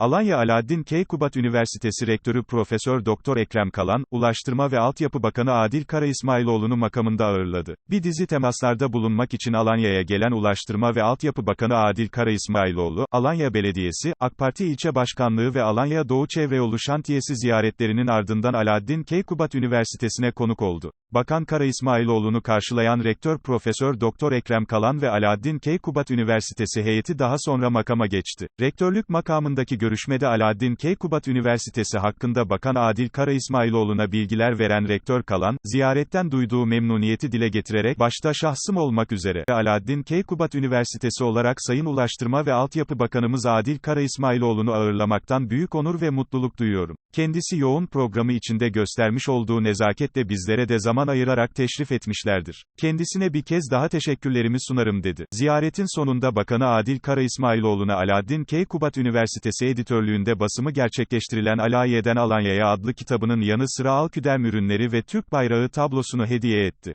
Alanya Alaaddin Keykubat Üniversitesi Rektörü Profesör Doktor Ekrem Kalan, Ulaştırma ve Altyapı Bakanı Adil Kara İsmailoğlu'nu makamında ağırladı. Bir dizi temaslarda bulunmak için Alanya'ya gelen Ulaştırma ve Altyapı Bakanı Adil Kara İsmailoğlu, Alanya Belediyesi, AK Parti İlçe Başkanlığı ve Alanya Doğu Çevre Yolu Şantiyesi ziyaretlerinin ardından Alaaddin Keykubat Üniversitesi'ne konuk oldu. Bakan Kara İsmailoğlu'nu karşılayan Rektör Profesör Doktor Ekrem Kalan ve Alaaddin Keykubat Üniversitesi heyeti daha sonra makama geçti. Rektörlük makamındaki görüşmede Alaaddin Keykubat Üniversitesi hakkında Bakan Adil Kara İsmailoğlu'na bilgiler veren Rektör Kalan, ziyaretten duyduğu memnuniyeti dile getirerek, başta şahsım olmak üzere, Alaaddin Keykubat Üniversitesi olarak Sayın Ulaştırma ve Altyapı Bakanımız Adil Kara İsmailoğlu'nu ağırlamaktan büyük onur ve mutluluk duyuyorum. Kendisi yoğun programı içinde göstermiş olduğu nezaketle bizlere de zaman ayırarak teşrif etmişlerdir. Kendisine bir kez daha teşekkürlerimi sunarım dedi. Ziyaretin sonunda Bakanı Adil Kara İsmailoğlu'na Alaaddin Keykubat Üniversitesi editörlüğünde basımı gerçekleştirilen Alayiye'den Alanya'ya adlı kitabının yanı sıra Alküdem ürünleri ve Türk bayrağı tablosunu hediye etti.